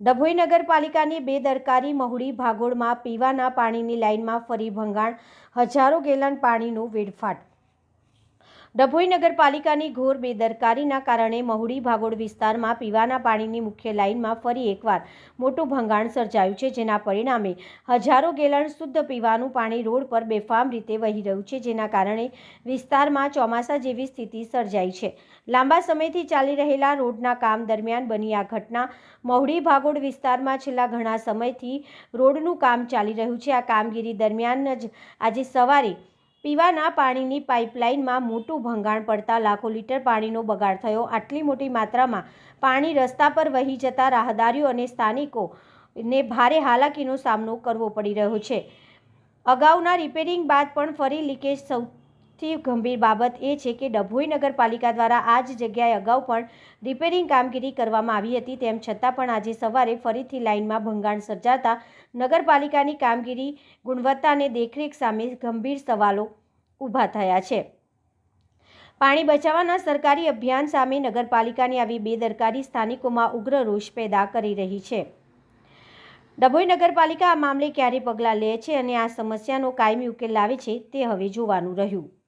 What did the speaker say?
ડભોઈ નગરપાલિકાની બેદરકારી મહુડી ભાગોળમાં પીવાના પાણીની લાઇનમાં ફરી ભંગાણ. હજારો ગેલન પાણીનું વેડફાટ ડભોઈ નગરપાલિકાની ઘોર બેદરકારીના કારણે મહુડી ભાગોળ વિસ્તારમાં પીવાના પાણીની મુખ્ય લાઇનમાં ફરી એકવાર મોટું ભંગાણ સર્જાયું છે, જેના પરિણામે હજારો ગેલણ શુદ્ધ પીવાનું પાણી રોડ પર બેફામ રીતે વહી રહ્યું છે, જેના કારણે વિસ્તારમાં ચોમાસા જેવી સ્થિતિ સર્જાઈ છે. લાંબા સમયથી ચાલી રહેલા રોડના કામ દરમિયાન બની આ ઘટના મહુડી ભાગોળ વિસ્તારમાં છેલ્લા ઘણા સમયથી રોડનું કામ ચાલી રહ્યું છે. આ કામગીરી દરમિયાન જ આજે સવારે પીવાના પાણીની પાઇપલાઇનમાં મોટું ભંગાણ પડતા લાખો લીટર પાણીનો બગાડ થયો. આટલી મોટી માત્રામાં પાણી રસ્તા પર વહી જતા રાહદારીઓ અને સ્થાનિકોને ભારે હાલાકીનો સામનો કરવો પડી રહ્યો છે. અગાઉના રિપેરિંગ બાદ પણ ફરી લીકેજ સૌથી ગંભીર બાબત એ છે કે ડભોઈ નગરપાલિકા દ્વારા આ જ જગ્યાએ અગાઉ પણ રિપેરિંગ કામગીરી કરવામાં આવી હતી. તેમ છતાં પણ આજે સવારે ફરીથી લાઇનમાં ભંગાણ સર્જાતા નગરપાલિકાની કામગીરી ગુણવત્તા અને દેખરેખ સામે ગંભીર સવાલો ઊભા થયા છે. પાણી બચાવવાના સરકારી અભિયાન સામે નગરપાલિકાની આવી બેદરકારી સ્થાનિકોમાં ઉગ્ર રોષ પેદા કરી રહી છે. ડભોઈ નગરપાલિકા આ મામલે ક્યારે પગલાં લે છે અને આ સમસ્યાનો કાયમી ઉકેલ લાવે છે તે હવે જોવાનું રહ્યું.